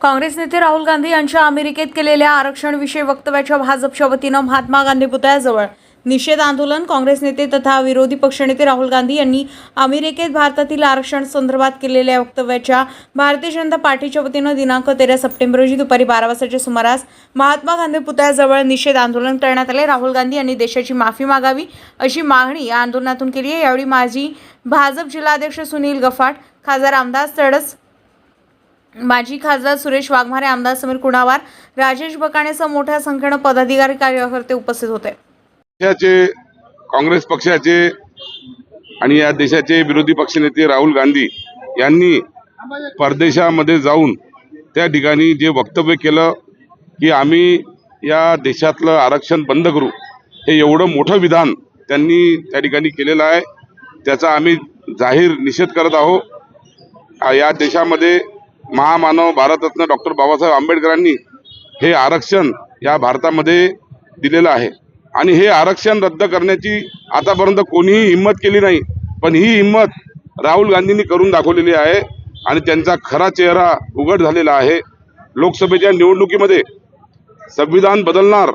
काँग्रेस नेते राहुल गांधी यांच्या अमेरिकेत केलेल्या आरक्षणविषयी वक्तव्याच्या भाजपच्या वतीनं महात्मा गांधी पुतळ्याजवळ निषेध आंदोलन काँग्रेस नेते तथा विरोधी पक्षनेते राहुल गांधी यांनी अमेरिकेत भारतातील आरक्षण संदर्भात केलेल्या वक्तव्याच्या भारतीय जनता पार्टीच्या वतीनं दिनांक तेरा सप्टेंबर रोजी दुपारी बारा वाजताच्या सुमारास महात्मा गांधी पुतळ्याजवळ निषेध आंदोलन करण्यात आले. राहुल गांधी यांनी देशाची माफी मागावी अशी मागणी या आंदोलनातून केली आहे. यावेळी माजी भाजप जिल्हाध्यक्ष सुनील गफाट खासदार रामदास तडस माजी खासदार सुरेश वाघमारे आमदार समीर कुणावार राजेश बकाणेसह मोठ्या संख्येनं पदाधिकारी कार्यकर्ते उपस्थित होते. पक्षाचे काँग्रेस पक्षाचे आणि या देशाचे विरोधी पक्षनेते राहुल गांधी यांनी परदेशामध्ये जाऊन त्या ठिकाणी जे वक्तव्य केलं की आम्ही या देशातलं आरक्षण बंद करू हे एवढं मोठं विधान त्यांनी त्या ठिकाणी केलेलं आहे. त्याचा आम्ही जाहीर निषेध करत आहोत. या देशामध्ये महामानव भारतरत्न डॉक्टर बाबासाहेब आंबेडकरांनी हे आरक्षण या भारतामध्ये दिलेलं आहे. आणि हे आरक्षण रद्द करण्याची आतापर्यंत कोणीही हिंमत केली नाही पण ही हिंमत राहुल गांधींनी करून दाखवलेली आहे आणि त्यांचा खरा चेहरा उघड झालेला आहे. लोकसभेच्या निवडणुकीमध्ये संविधान बदलणार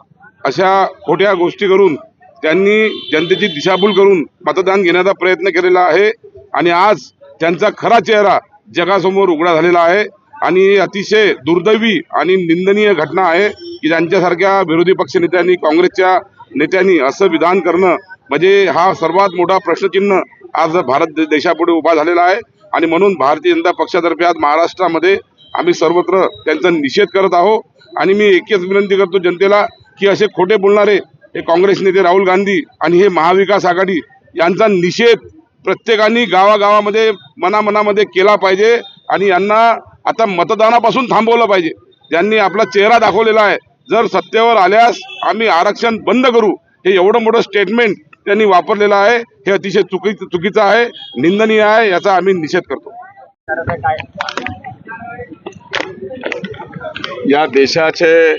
अशा खोट्या गोष्टी करून त्यांनी जनतेची दिशाभूल करून मतदान घेण्याचा प्रयत्न केलेला आहे आणि आज त्यांचा खरा चेहरा जगासमोर उघडा झालेला आहे. आणि अतिशय दुर्दैवी आणि निंदनीय घटना आहे की ज्यांच्यासारख्या विरोधी पक्षनेत्यांनी काँग्रेसच्या नेत्यांनी असं विधान करणं म्हणजे हा सर्वात मोठा प्रश्नचिन्ह आज भारत देशापुढे उभा झालेला आहे. आणि म्हणून भारतीय जनता पक्षातर्फे आज महाराष्ट्रामध्ये आम्ही सर्वत्र त्यांचा निषेध करत आहोत. आणि मी एकच विनंती करतो जनतेला की असे खोटे बोलणारे हे काँग्रेस नेते राहुल गांधी आणि हे महाविकास आघाडी यांचा निषेध प्रत्येकाने गावागावामध्ये मनामनामध्ये केला पाहिजे आणि यांना आता मतदानापासून थांबवलं पाहिजे. त्यांनी आपला चेहरा दाखवलेला आहे. जर सत्तेवर आल्यास आम्ही आरक्षण बंद करू. हे एवढं मोठं स्टेटमेंट त्यांनी वापरलेलं आहे. हे अतिशय चुकी चुकीचं आहे. निंदनीय आहे. याचा आम्ही निषेध करतो. या देशाचे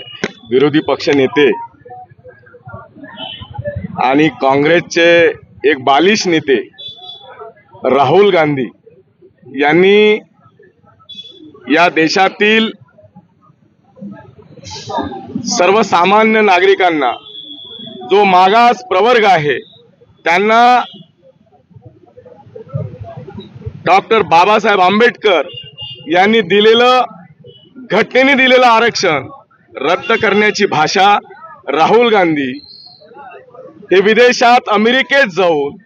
विरोधी पक्ष नेते आणि काँग्रेसचे एक बालिश नेते राहुल गांधी यांनी या देशातील सर्वसामान्य नागरिकांना जो मागास प्रवर्ग आहे त्यांना डॉक्टर बाबासाहेब आंबेडकर यांनी दिलेलं घटनेने दिलेलं आरक्षण रद्द करण्याची भाषा राहुल गांधी हे विदेशात अमेरिकेत जाऊन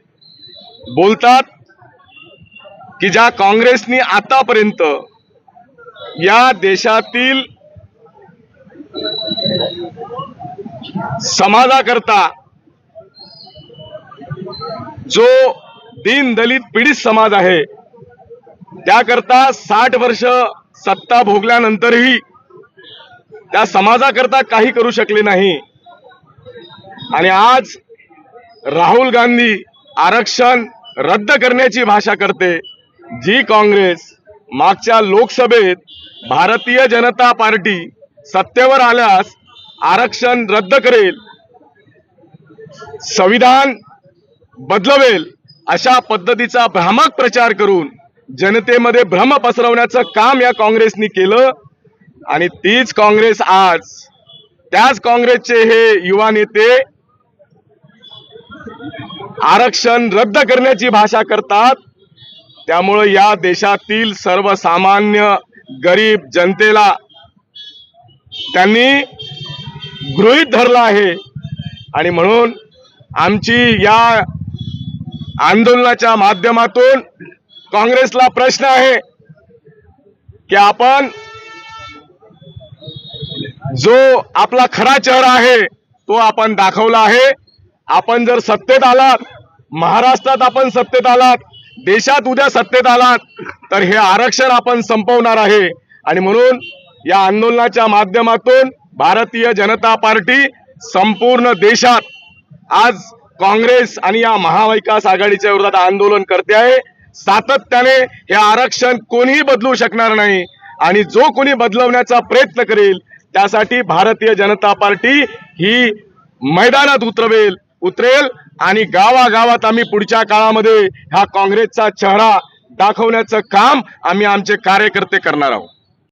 बोलतात की ज्या काँग्रेसनी आतापर्यंत या देशातील समाजाकरता जो दीन दलित पीडित समाज आहे त्याकरता साठ वर्ष सत्ता भोगल्यानंतरही त्या समाजाकरता काही करू शकले नाही. आणि आज राहुल गांधी आरक्षण रद्द करण्याची भाषा करते. जी काँग्रेस मागच्या लोकसभेत भारतीय जनता पार्टी सत्तेवर आल्यास आरक्षण रद्द करेल संविधान बदलवेल अशा पद्धतीचा भ्रामक प्रचार करून जनतेमध्ये भ्रम पसरवण्याचं काम या काँग्रेसनी केलं आणि तीच काँग्रेस आज त्याच काँग्रेसचे हे युवा नेते आरक्षण रद्द करण्याची भाषा करतात. त्यामुळं या देशातील सर्वसामान्य गरीब जनतेला त्यांनी गृहीत धरलं आहे. आणि म्हणून आमची या आंदोलनाच्या माध्यमातून काँग्रेसला प्रश्न आहे की आपण जो आपला खरा चेहरा आहे तो आपण दाखवला आहे. आपण जर सत्तेत आलात महाराष्ट्रात आपण सत्तेत आलात देशात उद्या सत्तेत आलात तर हे आरक्षण आपण संपवणार आहे. आणि म्हणून या आंदोलनाच्या माध्यमातून भारतीय जनता पार्टी संपूर्ण देशात आज काँग्रेस आणि या महाविकास आघाडीच्या विरोधात आंदोलन करते आहे. सातत्याने हे आरक्षण कोणीही बदलू शकणार नाही. आणि जो कोणी बदलवण्याचा प्रयत्न करेल त्यासाठी भारतीय जनता पार्टी ही मैदानात उतरवेल उतरेल. आणि गावागावात आम्ही पुढच्या काळामध्ये हा काँग्रेसचा चेहरा दाखवण्याचं काम आम्ही आमचे कार्यकर्ते करणार आहोत.